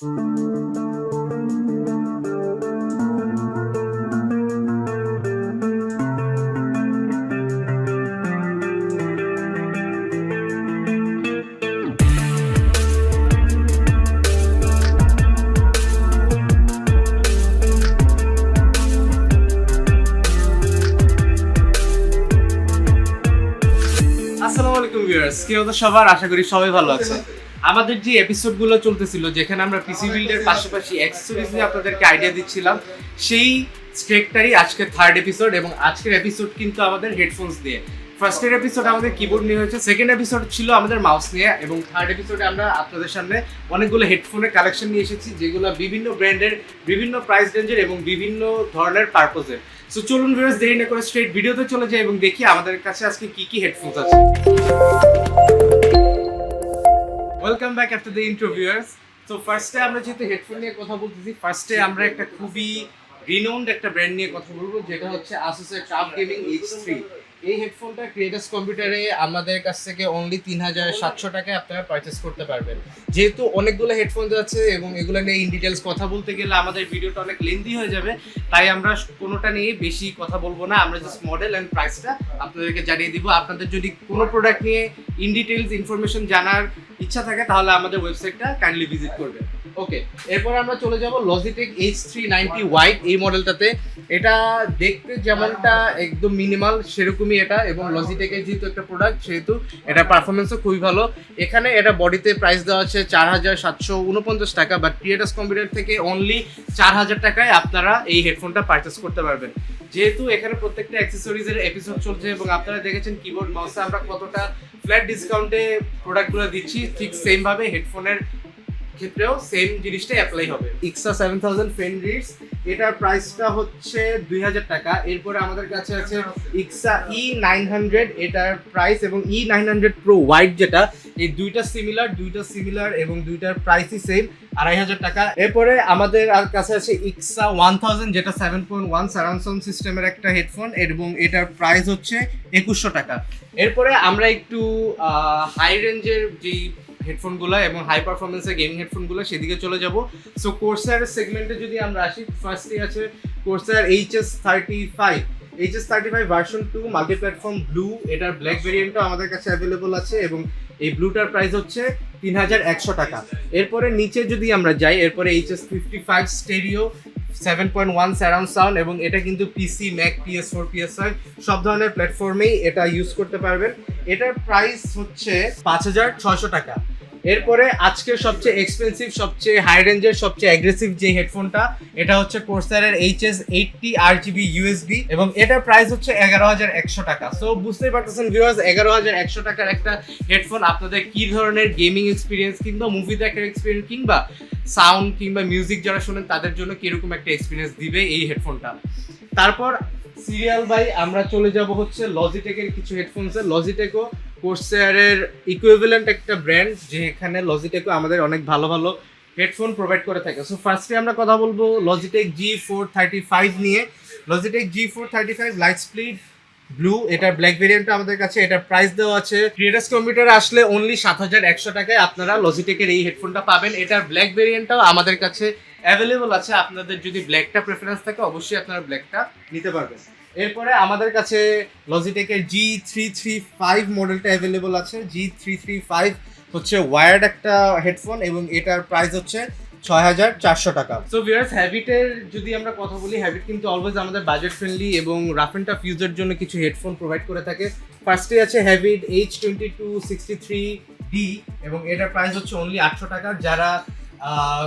Thank you. Viewers কি সবার আশা করি সবাই ভালো আছে। আমাদের যে এপিসোডগুলো চলতেছিল, যেখানে আমরা পিসি বিল্ডের পাশাপাশি অ্যাক্সেসরিজ নিয়ে আপনাদেরকে আইডিয়া দিচ্ছিলাম, সেই স্ট্রেকটারই আজকে থার্ড এপিসোড এবং আজকের এপিসোড কিন্তু আমাদের হেডফোনস দিয়ে। ফার্স্টের এপিসোড আমাদের কিবোর্ড নিয়ে হয়েছে সেকেন্ড এপিসোড ছিল আমাদের মাউস নিয়ে এবং থার্ড এপিসোডে আমরা আপনাদের সামনে অনেকগুলো হেডফোনের কালেকশন নিয়ে এসেছি, যেগুলো বিভিন্ন ব্র্যান্ডের বিভিন্ন প্রাইস রেঞ্জের এবং বিভিন্ন ধরনের পারপোজের সো চলুন ভিউয়ার্স দেরি না করে স্ট্রেট ভিডিওতে চলে যাই এবং দেখি আমাদের কাছে আজকে কি কি হেডফোনস আছে। Welcome back after the interviewers তো ফার্স্টে আমরা যেহেতু হেডফোন নিয়ে কথা বলতেছি ফার্স্টে আমরা একটা খুবই রিনোন্ড একটা ব্র্যান্ড নিয়ে কথা বলব, যেটা হচ্ছে আসুসের টাফ গেমিং এইচ থ্রি এই হেডফোনটা ক্রিয়েটার্স কম্পিউটারে আমাদের কাছ থেকে অনলি তিন হাজার সাতশো টাকায় আপনারা পারচেস করতে পারবেন। যেহেতু অনেকগুলো হেডফোন আছে এবং এগুলো নিয়ে ইন ডিটেলস কথা বলতে গেলে আমাদের ভিডিওটা অনেক লেন্দি হয়ে যাবে। তাই আমরা কোনোটা নিয়ে বেশি কথা বলব না। আমরা জাস্ট মডেল অ্যান্ড প্রাইসটা আপনাদেরকে জানিয়ে দিব। আপনাদের যদি কোনো প্রোডাক্ট নিয়ে ইন ডিটেলস ইনফরমেশন জানার ইচ্ছা থাকে, তাহলে আমাদের ওয়েবসাইটটা কাইন্ডলি ভিজিট করবে ওকে এরপর আমরা চলে যাব Logitech H three ninety white এই মডেলটাতে এটা দেখতে যেমনটা একদম মিনিমাল সেরকমই এটা, এবং লজিটেকের যেহেতু একটা প্রোডাক্ট সেহেতু এটা পারফরমেন্সও খুবই ভালো। এখানে এটা বডিতে প্রাইস দেওয়া আছে চার হাজার সাতশো উনপঞ্চাশ টাকা বাট ক্রিয়েটার্স কম্পিউটার থেকে অনলি চার হাজার টাকায় আপনারা এই হেডফোনটা পারচেস করতে পারবেন। যেহেতু এখানে প্রত্যেকটা অ্যাক্সেসরিজের এপিসোড চলছে, এবং আপনারা দেখেছেন কিবোর্ড মাউসে আমরা কতটা ফ্ল্যাট ডিসকাউন্টে প্রোডাক্টগুলো দিচ্ছি, ঠিক সেম ভাবে হেডফোনের ক্ষেত্রেও সেম জিনিসটাই অ্যাপ্লাই হবে। ইক্সা সেভেন থাউজেন্ড ফেন রিডস এটার প্রাইসটা হচ্ছে দুই হাজার টাকা। এরপরে আমাদের কাছে আছে ইক্সা ই নাইন হান্ড্রেড এটার প্রাইস এবং E nine hundred pro white যেটা, এই দুইটা সিমিলার দুইটা সিমিলার এবং দুইটার প্রাইসই সেম আড়াই হাজার টাকা। এরপরে আমাদের আর কাছে আছে ইক্সা ওয়ান থাউজেন্ড যেটা seven point one surround sound সিস্টেমের একটা হেডফোন এবং এটার প্রাইস হচ্ছে একুশশো টাকা। এরপরে আমরা একটু হাই রেঞ্জের যেই হেডফোনগুলো এবং হাই পারফরমেন্সের গেমিং হেডফোনগুলো সেদিকে চলে যাব। সো কোর্সার সেগমেন্টে যদি আমরা আসি ফার্স্টে আছে Corsair H S thirty five H S thirty five version two multi platform blue এটার ব্ল্যাক ভেরিয়েন্টও আমাদের কাছে অ্যাভেলেবল আছে এবং এই ব্লুটার প্রাইস হচ্ছে তিন হাজার একশো টাকা। এরপরে নিচে যদি আমরা যাই, এরপরে H S fifty five stereo seven point one surround sound এবং এটা কিন্তু PC Mac PS four PS five সব ধরনের প্ল্যাটফর্মেই এটা ইউজ করতে পারবেন। এটার প্রাইস হচ্ছে পাঁচ হাজার ছয়শো টাকা। এরপরে আজকের সবচেয়ে এক্সপেন্সিভ সবচেয়ে হাই রেঞ্জের সবচেয়ে অ্যাগ্রেসিভ যে হেডফোনটা এটা হচ্ছে কোর্সারের H S eighty RGB USB এবং এটার প্রাইস হচ্ছে এগারো হাজার একশো টাকা। সো বুঝতেই পারতেছেন ভিউয়ার্স এগারো হাজার একশো টাকার একটা হেডফোন আপনাদের কি ধরনের গেমিং এক্সপিরিয়েন্স কিংবা মুভি দেখার এক্সপিরিয়েন্স কিংবা সাউন্ড কিংবা মিউজিক যারা শোনেন, তাদের জন্য কীরকম একটা এক্সপিরিয়েন্স দিবে এই হেডফোনটা তারপর সিরিয়াল বাই আমরা চলে যাব হচ্ছে লজিটেকের কিছু হেডফোনসে লজিটেকও কোর্সেয়ারের ইকুইভ্যালেন্ট একটা ব্র্যান্ড যেখানে লজিটেকও আমাদের অনেক ভালো ভালো হেডফোন প্রোভাইড করে থাকে। সো ফার্স্টে আমরা কথা বলব Logitech G four thirty five নিয়ে। Logitech G four thirty five light split blue এটার ব্ল্যাক ভেরিয়েন্টটা আমাদের কাছে, এটার প্রাইস দেওয়া আছে। ক্রিয়েটার্স কম্পিউটার আসলে অনলি সাত হাজার একশো টাকায় আপনারা লজিটেকের এই হেডফোনটা পাবেন। এটার ব্ল্যাক ভেরিয়েন্টটাও আমাদের কাছে অ্যাভেলেবল আছে। আপনাদের যদি ব্ল্যাকটা প্রেফারেন্স থাকে, অবশ্যই আপনারা ব্ল্যাকটা নিতে পারবেন। এরপরে আমাদের কাছে লজিটেকের জি থ্রি থ্রি ফাইভ মডেলটা অ্যাভেলেবল আছে। জি থ্রি থ্রি ফাইভ হচ্ছে ওয়ার্ড একটা হেডফোন এবং এটার প্রাইস হচ্ছে ছয় হাজার চারশো টাকা। সো ভিউয়ার্স হ্যাবিটের যদি আমরা কথা বলি হ্যাবিট কিন্তু অলওয়েজ আমাদের বাজেট ফ্রেন্ডলি এবং রাফ অ্যান্ড টাফ ইউজের জন্য কিছু হেডফোন প্রোভাইড করে থাকে। ফার্স্টে আছে Havit H twenty two sixty three D এবং এটার প্রাইস হচ্ছে অনলি আটশো টাকা। যারা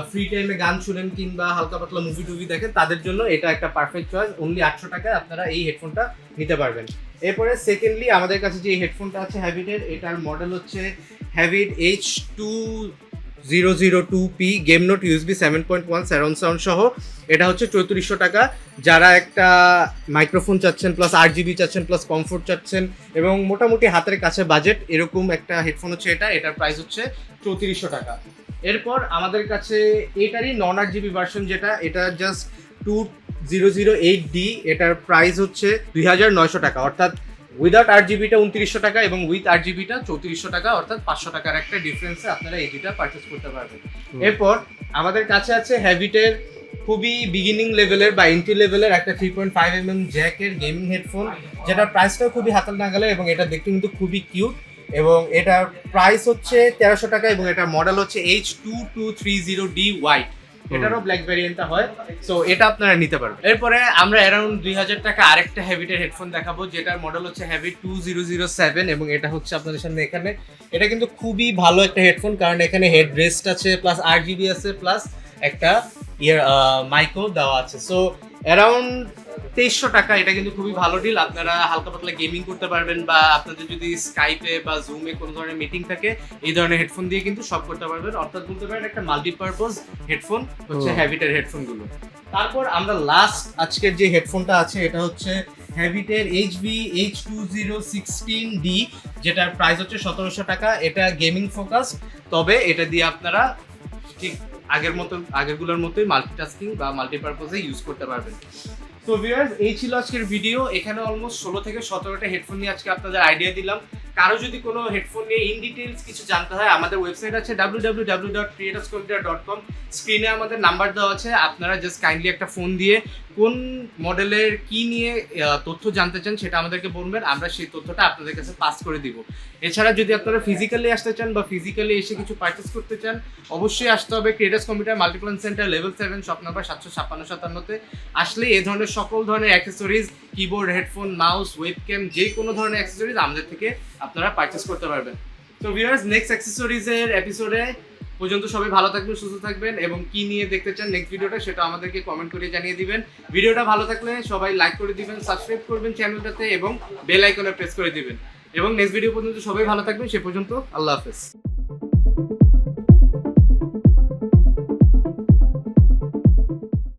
ফ্রি টাইমে গান শুনেন কিংবা হালকা পাতলা মুভি টুভি দেখেন, তাদের জন্য এটা একটা পারফেক্ট চয়েস অনলি আটশো টাকায় আপনারা এই হেডফোনটা নিতে পারবেন। এরপরে সেকেন্ডলি আমাদের কাছে যে হেডফোনটা আছে হ্যাবিটের এটার মডেল হচ্ছে Havit H two zero zero two P game note USB seven point one surround sound সহ। এটা হচ্ছে চৌত্রিশশো টাকা। যারা একটা মাইক্রোফোন চাচ্ছেন প্লাস আট জিবি চাচ্ছেন প্লাস কমফোর্ট চাচ্ছেন এবং মোটামুটি হাতের কাছে বাজেট এরকম একটা হেডফোন হচ্ছে এটা। এটার প্রাইস হচ্ছে চৌত্রিশশো টাকা। এরপর আমাদের কাছে এটারই নন আট জিবি ভার্সন যেটা, এটা just two zero zero eight D এটার প্রাইস হচ্ছে দুই হাজার নয়শো টাকা। অর্থাৎ উইদাউট আট জিবিটা উনত্রিশশো টাকা এবং উইথ আট জিবিটা চৌত্রিশশো টাকা অর্থাৎ পাঁচশো টাকার একটা ডিফারেন্সে আপনারা এই দুইটা পারচেস করতে পারবেন। এরপর আমাদের কাছে আছে হ্যাবিটের খুবই বিগিনিং লেভেলের বা এন্ট্রি লেভেলের একটা three point five M M জ্যাকের gaming headphone যেটার প্রাইসটাও খুবই হাতাল না নাগালে এবং এটা দেখতে কিন্তু খুবই কিউট এবং এটার প্রাইস হচ্ছে তেরোশো টাকা এবং এটার মডেল হচ্ছে H two two three zero D white এটারও ব্ল্যাক ভ্যারিয়েন্টটা হয়। সো এটা আপনারা নিতে পারবেন। এরপরে আমরা অ্যারাউন্ড দুই হাজার টাকা আরেকটা হ্যাবিটের হেডফোন দেখাবো যেটার মডেল হচ্ছে Havit two zero zero seven এবং এটা হচ্ছে আপনাদের সামনে এখানে। এটা কিন্তু খুবই ভালো একটা হেডফোন কারণ এখানে হেড রেস্ট আছে প্লাস আর জিবি আছে প্লাস একটা ইয়ার মাইকও দেওয়া আছে। সো অ্যারাউন্ড তেইশশো টাকা এটা কিন্তু খুবই ভালো ডিল আপনারা হালকা পাতলা গেমিং করতে পারবেন বা আপনাদের যদি স্কাইপে বা জুমে কোনো ধরনের মিটিং থাকে এই ধরনের হেডফোন দিয়ে কিন্তু সব করতে পারবেন। অর্থাৎ বলতে পারেন একটা মাল্টিপারপোজ হেডফোন হচ্ছে। হ্যাবিটের হেডফোনগুলো তারপর আমরা লাস্ট আজকের যে হেডফোনটা আছে এটা হচ্ছে হ্যাবিটের HB H two zero sixteen D যেটার প্রাইস হচ্ছে সতেরোশো টাকা। এটা গেমিং ফোকাস তবে এটা দিয়ে আপনারা ঠিক আগের মতো আগেরগুলোর মতোই মাল্টিটাস্কিং বা মাল্টিপারপোজে ইউজ করতে পারবেন। তো ভিউয়ার্স এই ছিল আজকের ভিডিও এখানে অলমোস্ট ষোলো থেকে সতেরোটা হেডফোন নিয়ে আজকে আপনাদের আইডিয়া দিলাম। কারও যদি কোনো হেডফোন নিয়ে ইন ডিটেলস কিছু জানতে হয়, আমাদের ওয়েবসাইট আছে W W W dot dot com স্ক্রিনে আমাদের নাম্বার দেওয়া আছে, আপনারা জাস্ট কাইন্ডলি একটা ফোন দিয়ে কোন মডেলের কি নিয়ে তথ্য জানতে চান সেটা আমাদেরকে বলবেন, আমরা সেই তথ্যটা আপনাদের কাছে পাস করে দিব। এছাড়া যদি আপনারা ফিজিক্যালি আসতে চান বা ফিজিক্যালি এসে কিছু পারচেস করতে চান, অবশ্যই আসতে হবে creators computer multiplan centre level seven shop number সাতশো ছাপ্পান্ন, সাতান্নতে। আসলে এ ধরনের সকল ধরনের accessories keyboard headphone mouse webcam যে কোনো ধরনের অ্যাক্সেসরিজ আমাদের থেকে আপনারা পারচেস করতে পারবেন। তো ভিউয়ার্স নেক্সট অ্যাক্সেসরিজের এপিসোডে পর্যন্ত সবাই ভালো থাকবেন, সুস্থ থাকবেন এবং কি নিয়ে দেখতে চান নেক্সট ভিডিওটা সেটা আমাদেরকে কমেন্ট করে জানিয়ে দিবেন। ভিডিওটা ভালো থাকলে সবাই লাইক করে দিবেন সাবস্ক্রাইব করবেন চ্যানেলটাতে এবং বেল আইকনে প্রেস করে দিবেন। এবং নেক্সট ভিডিও পর্যন্ত সবাই ভালো থাকবেন, সে পর্যন্ত আল্লাহ হাফেজ।